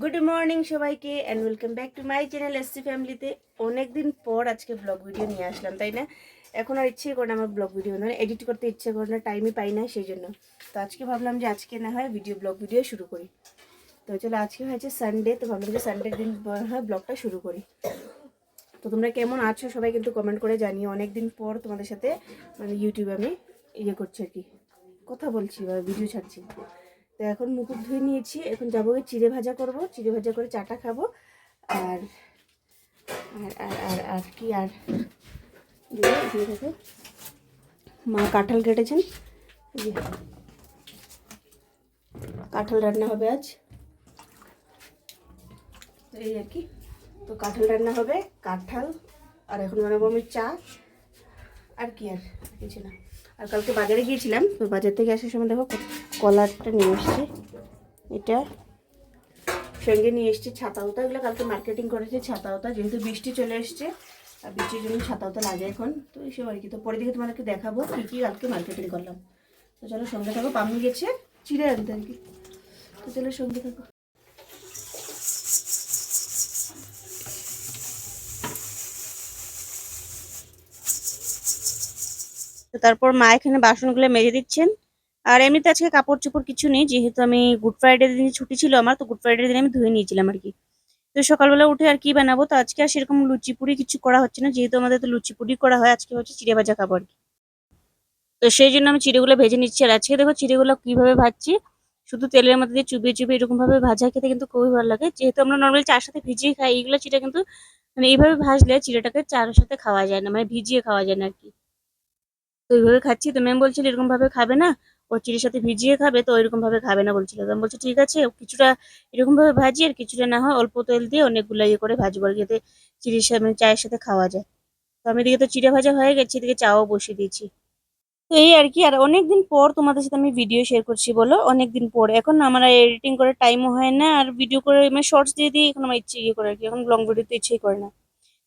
Good morning সবাইকে and welcome back to my channel SC ফ্যামিলিতে অনেক দিন পর আজকে ব্লগ ভিডিও নিয়ে আসলাম, তাই না? এখন আর ইচ্ছে করে না আমার ব্লগ ভিডিও মানে এডিট করতে ইচ্ছে করে না টাইমই পাই না, সেই জন্য। তো আজকে ভাবলাম যে আজকে না হয় ভিডিও ব্লগ ভিডিও শুরু করি। তো চলো, আজকে হয়েছে সানডে তো ভাবলাম যে সানডের দিন হয় ব্লগটা শুরু করি। তো তোমরা কেমন আছো সবাই কিন্তু কমেন্ট করে জানিও। অনেক দিন পর তোমাদের সাথে মানে ইউটিউবে আমি ইয়ে করছি আর কি। কথা বলছি বা ভিডিও ছাড়ছি। তো এখন মুখ ধুয়ে নিয়েছি। এখন যাব চিড়ে ভাজা করব। চিড়ে ভাজা করে চাটা খাব। আর আর আর আর আর কি, আর মা কাঁঠাল কেটেছেন। কাঁঠাল রান্না হবে আজ। এই আর কি। তো কাঁঠাল রান্না হবে, কাঁঠাল, আর এখন বানাবো আমি চা। আর কি আর কিছু না। আর কালকে বাজারে গিয়েছিলাম, তো বাজার থেকে আসার সময় দেখো কলারটা নিয়ে এসেছি। এটা সঙ্গে নিয়ে এসেছি ছাতাওতা এগুলো কালকে মার্কেটিং করেছে ছাতা ছাতাওতা যেহেতু বৃষ্টি চলে এসছে, আর বৃষ্টির জন্য ছাতা ছাতাওতা লাগে এখন, তো এইসব আর কি। তো পরে দিকে তোমাদেরকে দেখাবো কী কী কালকে মার্কেটিং করলাম। তো চলো সঙ্গে থাকো পামি গেছে, চিড়ে আনতে আর কি। তো চলো সঙ্গে থাকো। তো তারপর মা এখানে বাসনগুলো মেজে দিচ্ছেন। আর এমনিতে আজকে কাপড় চোপড় কিছু নেই, যেহেতু আমি গুড ফ্রাইডে দিন ছুটি ছিল আমার, তো গুড ফ্রাইডে দিন আমি ধুয়ে নিয়েছিলাম আর কি। তো সকালবেলা উঠে আর কি বানাবো, তো আজকে আর সেরকম লুচি পুরি কিছু করা হচ্ছে না, যেহেতু আমাদের তো লুচি পুরি করা হয়, আজকে হচ্ছে চিড়ে ভাজা খাব আর কি। তো সেই জন্য আমি চিড়েগুলো ভেজে নিচ্ছি, আর আজকে দেখো চিড়েগুলো কীভাবে ভাজছি, শুধু তেলের মধ্যে দিয়ে চুবিয়ে চুবিয়ে এরকম ভাবে ভাজা খেতে কিন্তু খুবই ভালো লাগে। যেহেতু আমরা নর্মালি চার সাথে ভিজিয়ে খাই, এইগুলো চিড়ে কিন্তু মানে এইভাবে ভাজলে চিড়েটাকে চার সাথে খাওয়া যায় না মানে ভিজিয়ে খাওয়া যায় না আর কি। তো এইভাবে খাচ্ছি। তো ম্যাম বলছিল, এরকম ভাবে খাবে না ও চিড়ির সাথে ভিজিয়ে খাবে, তো এরকম ভাবে খাবে না, বলছিল। তো আমি বলছি, ঠিক আছে, কিছুটা এরকম ভাবে ভাজি আর কিছুটা না হয় অল্প তেল দিয়ে অনেকগুলো ইয়ে করে ভাজবো আর যাতে চিড়ির সাথে মানে চায়ের সাথে খাওয়া যায়। তো আমি এদিকে তো চিড়ে ভাজা হয়ে গেছে, এদিকে চাও বসিয়ে দিয়েছি। তো এই আর কি, আর অনেকদিন পর তোমাদের সাথে আমি ভিডিও শেয়ার করছি বলো, অনেকদিন পর। এখন আমার এডিটিং করার টাইমও হয় না, আর ভিডিও করে মানে শর্টস দিয়ে দিয়ে এখন আমার ইচ্ছে ইয়ে করে আর কি, এখন লং ভিডিও তো ইচ্ছেই করে না।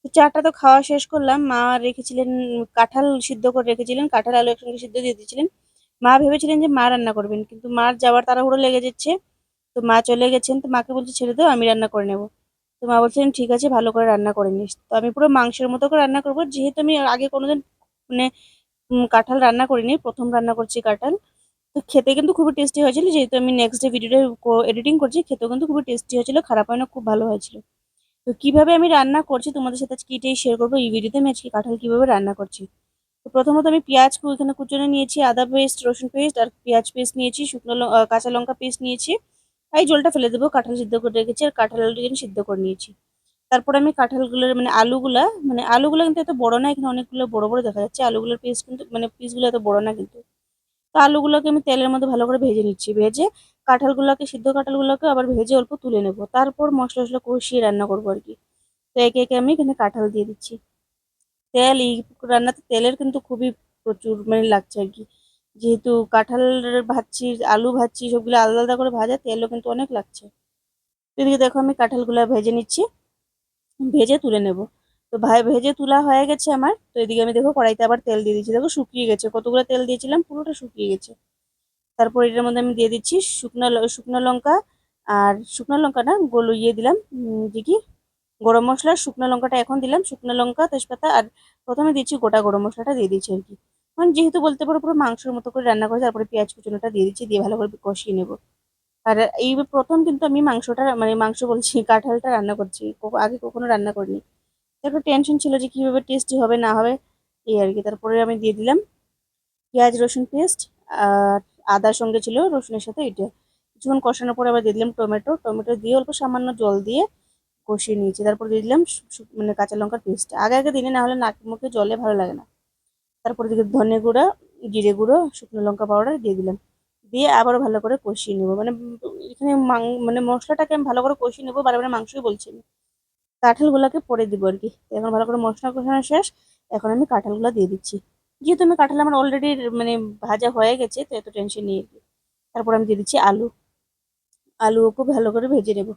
তো চাটা তো খাওয়া শেষ করলাম। মা রেখেছিলেন, কাঁঠাল সিদ্ধ করে রেখেছিলেন, কাঁঠাল আলু একসঙ্গে সিদ্ধ দিয়ে দিয়েছিলেন। মা ভেবেছিলেন যে মা রান্না করবেন, কিন্তু মার যাওয়ার তাড়াহুড়ো লেগে যাচ্ছে। তো মা চলে গেছেন, তো মাকে বলছে, ছেড়ে দাও, আমি রান্না করে নেব। তো মা বলছিলেন ঠিক আছে, ভালো করে রান্না করে নিস। তো আমি পুরো মাংসের মতো করে রান্না করব। যেহেতু আমি আগে কোনোদিন মানে কাঁঠাল রান্না করিনি, প্রথম রান্না করছি কাঁঠাল। তো খেতে কিন্তু খুবই টেস্টি হয়েছিল। যেহেতু আমি নেক্সট ডে ভিডিওটা এডিটিং করছি, খেতেও কিন্তু খুবই টেস্টি হয়েছিল, খারাপ হয় না, খুব ভালো হয়েছিল। তো কীভাবে আমি রান্না করছি তোমাদের সাথে আজকে এটাই শেয়ার করব। এই ভিডিওতে আমি আজকে কাঁঠাল কীভাবে রান্না করছি। তো প্রথমত আমি পেঁয়াজ এখানে কুচনে নিয়েছি, আদা পেস্ট রসুন পেস্ট আর পেঁয়াজ পেস্ট নিয়েছি, শুকনো কাঁচা লঙ্কা পেস্ট নিয়েছি। এই জলটা ফেলে দেবো, কাঁঠাল সিদ্ধ করে রেখেছি আর কাঁঠাল আলু সিদ্ধ করে নিয়েছি। তারপর আমি কাঁঠালগুলোর মানে আলুগুলা মানে আলুগুলো কিন্তু এত বড় না, এখানে অনেকগুলো বড় বড় দেখা যাচ্ছে। আলুগুলোর পিস কিন্তু মানে পিসগুলো এত বড় না কিন্তু। তো আলুগুলোকে আমি তেলের মধ্যে ভালো করে ভেজে নিচ্ছি। ভেজে কাঁঠালগুলোকে, সিদ্ধ কাঁঠালগুলোকে আবার ভেজে অল্প তুলে নেব। তারপর মশলা টশলা কষিয়ে রান্না করব আর কি। তো একে একে আমি এখানে কাঁঠাল দিয়ে দিচ্ছি। তেল, এই রান্নাতে তেলের কিন্তু খুবই প্রচুর মানে লাগছে আর কি। যেহেতু কাঁঠাল ভাজছি, আলু ভাজছি, সবগুলো আলাদা আলাদা করে ভাজা, তেলও কিন্তু অনেক লাগছে। এদিকে দেখো আমি কাঁঠালগুলো ভেজে নিচ্ছি। ভেজে তুলে নেব। তো ভাই, ভেজে তোলা হয়ে গেছে আমার। তো এদিকে আমি দেখো কড়াইতে আবার তেল দিয়ে দিচ্ছি। দেখো শুকিয়ে গেছে। কতগুলো তেল দিয়েছিলাম, পুরোটা শুকিয়ে গেছে। তারপর এটার মধ্যে আমি দিয়ে দিচ্ছি শুকনো শুকনো লঙ্কা আর শুকনো লঙ্কা না গোলো ইয়ে দিলাম যে কি? গরম মশলা, শুকনো লঙ্কাটা এখন দিলাম, শুকনো লঙ্কা, তেজপাতা আর প্রথমে দিচ্ছি গোটা গরম মশলাটা দিয়ে দিচ্ছি আর কি। কারণ যেহেতু বলতে পারো পুরো মাংসের মতো করে রান্না করে তারপরে পেঁয়াজ কুচনোটা দিয়ে দিচ্ছি, দিয়ে ভালো করে কষিয়ে নেব। আর এই প্রথম কিন্তু আমি মাংসটা মানে মাংস বলছি, কাঁঠালটা রান্না করছি আগে কখনো রান্না করিনি। একটা টেনশন ছিল যে কীভাবে টেস্টি হবে না হবে, এই আর কি। তারপরে আমি দিয়ে দিলাম পেঁয়াজ, রসুন পেস্ট আর আদার সঙ্গে ছিল রসুনের সাথে এটা কিছুক্ষণ কষানোর পরে আবার দিয়ে দিলাম টমেটো। টমেটো দিয়ে অল্প সামান্য জল দিয়ে কষিয়ে নিয়েছি। তারপর দিয়ে দিলাম মানে কাঁচা লঙ্কার পেস্ট। আগে আগে দিনে না হলে নাক মুখে জলে ভালো লাগে না। তারপরে দিকে ধনে গুঁড়ো, জিরে গুঁড়ো, শুকনো লঙ্কা পাউডার দিয়ে দিলাম। দিয়ে আবার ভালো করে কষিয়ে নেব। মানে এখানে মানে মশলাটাকে আমি ভালো করে কষিয়ে নেব, বারে বারে মাংসই বলছি আমি। কাঁঠালগুলোকে পরে দিব আর কি। এখন ভালো করে মশলা কষানো শেষ। এখন আমি কাঁঠালগুলো দিয়ে দিচ্ছি। যেহেতু আমি কাঁঠাল আমার অলরেডি মানে ভাজা হয়ে গেছে তো এত টেনশন নিয়ে তারপর আমি দিয়ে দিচ্ছি আলু। আলুও ভালো করে ভেজে নেব।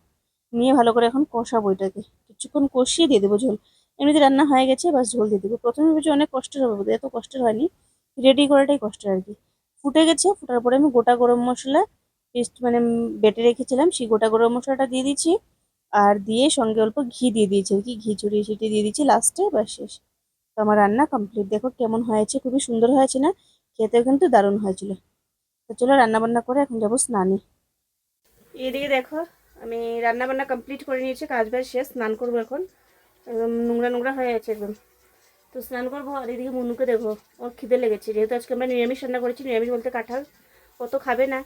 নিয়ে ভালো করে এখন কষাবো এটাকে। কিছুক্ষণ কষিয়ে দিয়ে দেবো ঝোল। এমনিতে রান্না হয়ে গেছে বাস ঝোল দিয়ে দেবো। প্রথমে ভেবেছি অনেক কষ্টের হবে বোধহয়, এত কষ্টের হয়নি। রেডি করাটাই কষ্টের আর কি। ফুটে গেছে ফুটার পরে আমি গোটা গরম মশলা পেস্ট মানে বেটে রেখেছিলাম সেই গোটা গরম মশলাটা দিয়ে দিচ্ছি। আর দিয়ে সঙ্গে অল্প ঘি দিয়ে দিয়েছি আর কি। ঘি ছড়িয়ে ছিটিয়ে দিয়ে দিচ্ছি লাস্টে বা শেষ। তো আমার রান্না কমপ্লিট দেখো কেমন হয়েছে, খুবই সুন্দর হয়েছে না? খেতেও কিন্তু দারুণ হয়েছিল। তো চলো রান্নাবান্না করে এখন যাব স্নানে। এদিকে দেখো, আমি রান্নাবান্না কমপ্লিট করে নিয়েছি, কাজ বাজ শেষ, স্নান করব এখন। একদম নোংরা নোংরা হয়ে গেছে একদম। তো স্নান করব আর এদিকে মনুকে দেখো, ওর খিদে লেগেছে। যেহেতু আজকে আমরা নিরামিষ রান্না করেছি, নিরামিষ বলতে কাঁঠাল, ও তো খাবে না।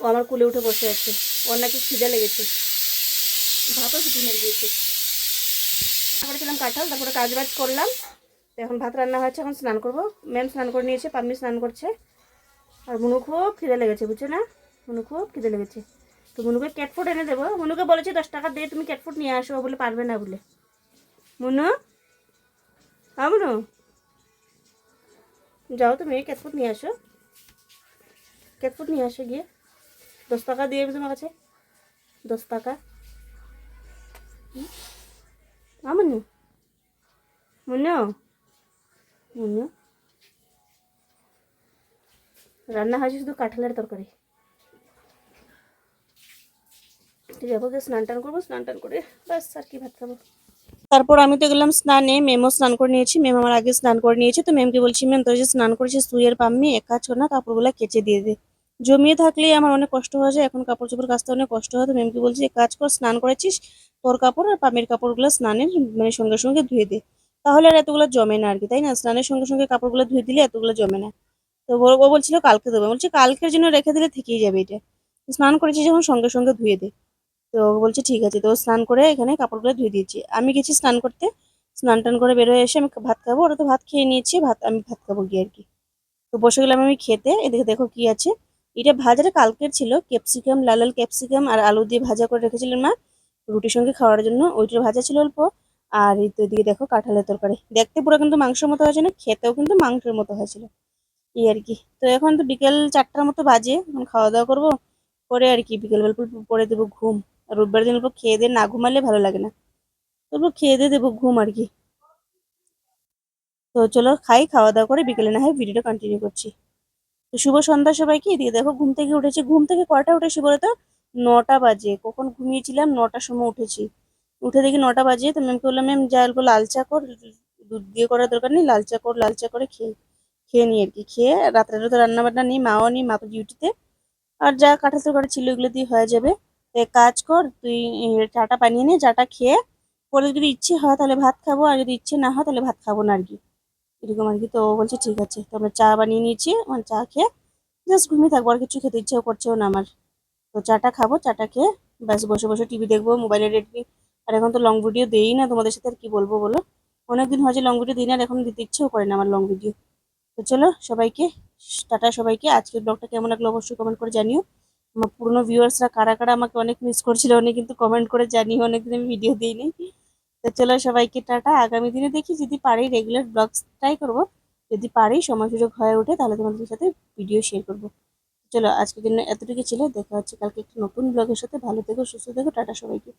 ও আমার কুলে উঠে বসে আছে। ওর নাকি খিদে লেগেছে। ভাতও ছুটি মেরে দিয়েছে করেছিলাম কাঁঠাল, তারপরে কাজ বাজ করলাম। এখন ভাত রান্না হয়েছে, এখন স্নান করব। ম্যাম স্নান করে নিয়েছে পাম্মি স্নান করছে। আর মনু খুব খিদে লেগেছে, বুঝছ না? মনু খুব খিদে লেগেছে। তো মনুকে ক্যাটফুড এনে দেবো। মনুকে বলেছি, দশ টাকা দিয়ে তুমি ক্যাটফুড নিয়ে আসো। বলে, পারবে না, বলে। মনু? হ্যাঁ মনু? যাও তুমি ক্যাটফুড নিয়ে আসো। ক্যাটফুড নিয়ে আসো গিয়ে। দশ টাকা দিয়ে তোমার কাছে, দশ টাকা। হ্যাঁ মনু মনু মনু রান্না হয়েছে শুধু কাঁঠালের তরকারি। যাব গিয়ে স্নান টান করব, স্নান টান করে তারপর আমি তো গেলাম স্নানে, মেমও স্নান করে নিয়েছি, মেম আমার আগে স্নান করে নিয়েছে, তো ম্যামকে বলছি ম্যাম তোর যে স্নান করেছিস তুই আর পাম্মি, এক কাজ কর না, কাপড়গুলো কেচে দিয়ে দে। জমিয়ে থাকলেই আমার অনেক কষ্ট হয়ে যায়, এখন কাপড় চোপড় কাচতে অনেক কষ্ট হয়, তো ম্যামকে বলছি কাজ কর, স্নান করেছিস তোর কাপড় আর পামের কাপড়গুলো স্নানের মানে সঙ্গে সঙ্গে ধুয়ে দে। তাহলে আর এতগুলো জমে না আর কি, তাই না? স্নানের সঙ্গে সঙ্গে কাপড়গুলো ধুয়ে দিলে এতগুলো জমে না। তো ও বলছিল, কালকে দেবে বলছে, কালকের জন্য রেখে দিলে থেকেই যাবে এটা। স্নান করেছি যখন সঙ্গে সঙ্গে ধুয়ে দে। তো বলছে, ঠিক আছে। তো স্নান করে এখানে কাপড়গুলো ধুয়ে দিয়েছি। আমি গেছি স্নান করতে। স্নান টান করে বেরোয় এসে আমি ভাত খাব। ওরা তো ভাত খেয়ে নিয়েছি, ভাত, আমি ভাত খাব গিয়ে আর কি। তো বসে গেলাম আমি খেতে। এদিকে দেখো কি আছে। এটা ভাজাটা কালকের ছিল। ক্যাপসিকাম, লাল লাল ক্যাপসিকাম আর আলু দিয়ে ভাজা করে রেখেছিলেন মা। রুটির সঙ্গে খাওয়ার জন্য, ওইটার ভাজা ছিল অল্প, আর এই তো এদিকে দেখো কাঁঠালের তরকারি। দেখতে পুরো কিন্তু মাংসের মতো হয়েছে না, খেতেও কিন্তু মাংসের মতো হয়েছিল। এই আর কি। তো এখন তো বিকেল চারটার মতো বাজে এখন খাওয়া দাওয়া করব করে আর কি বিকেল বেলা পরে দেবো ঘুম। রোববার দিন অল্প খেয়ে দিয়ে না ঘুমালে ভালো লাগে না। তবু খেয়ে দিয়ে দেবো ঘুম আর কি। তো চলো খাই খাওয়া দাওয়া করে বিকেলে না হয় ভিডিওটা কন্টিনিউ করছি। তো শুভ সন্ধ্যা সবাইকে, এদিকে দেখো ঘুম থেকে উঠেছি। ঘুম থেকে কটা উঠেছি বলে তো? নটা বাজে। কখন ঘুমিয়েছিলাম? নটার সময় উঠেছি। উঠে দেখি নটা বাজে। তো ম্যামকে বললাম ম্যাম যা অল্প লাল চা কর, দুধ দিয়ে করার দরকার নেই, লাল চা কর, লাল চা করে খেয়ে খেয়ে নিই আর কি খেয়ে রাত্রে তো রান্না বান্না নেই, মাও নেই, মা তো ডিউটিতে আর যা কাঁঠাল তরকারি ছিল ওগুলো দিয়ে হয়ে যাবে। তো কাজ কর, তুই চাটা বানিয়ে নে, চাটা খেয়ে, পরে যদি ইচ্ছে হয় তাহলে ভাত খাব, আর যদি ইচ্ছে না হয় তাহলে ভাত খাব না আর কি এরকম আর কি তো বলছে, ঠিক আছে। তো আমরা চা বানিয়ে নিয়েছি আমার চা খেয়ে জাস্ট ঘুমিয়ে থাকব, আর কিছু খেতে ইচ্ছেও করছেও না আমার। তো চাটা খাব, চাটা খেয়ে ব্যাস বসে বসে টিভি দেখব মোবাইলে রেডমি আর এখন তো লং ভিডিও দেই না, তোমাদের সাথে আর কি বলব বলো? অনেকদিন হয় যে লং ভিডিও দিই না এখন দিতে ইচ্ছেও করে না আমার লং ভিডিও তো চলো সবাইকে, টাটা সবাইকে। আজকের ব্লগটা কেমন লাগল অবশ্যই কমেন্ট করে জানিও। আমার পুরনো ভিউয়ার্সরা কারা কারা আমাকে অনেক মিস করছিল, অনেক কিন্তু কমেন্ট করে জানিও, অনেকদিন আমি ভিডিও দিইনি তো চলো সবাইকে টাটা। আগামী দিনে দেখি যদি পারি রেগুলার ব্লগস ট্রাই করব। যদি পারি সময় সুযোগ হয়ে ওঠে, তাহলে তোমাদের সাথে ভিডিও শেয়ার করব। চলো, আজকের জন্য এতটুকু ছিল। দেখা হচ্ছে কালকে একটা নতুন ব্লগের সাথে। ভালো থেকো, সুস্থ থেকো, টাটা সবাইকে।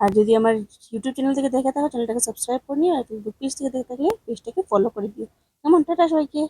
আর যদি আমার ইউটিউব চ্যানেল থেকে দেখে থাকো চ্যানেলটাকে সাবস্ক্রাইব করে নিও, আর ফেসবুক পেজ থেকে দেখে থাকলে পেজটাকে ফলো করে দিও। কেমন? টাটা সবাইকে।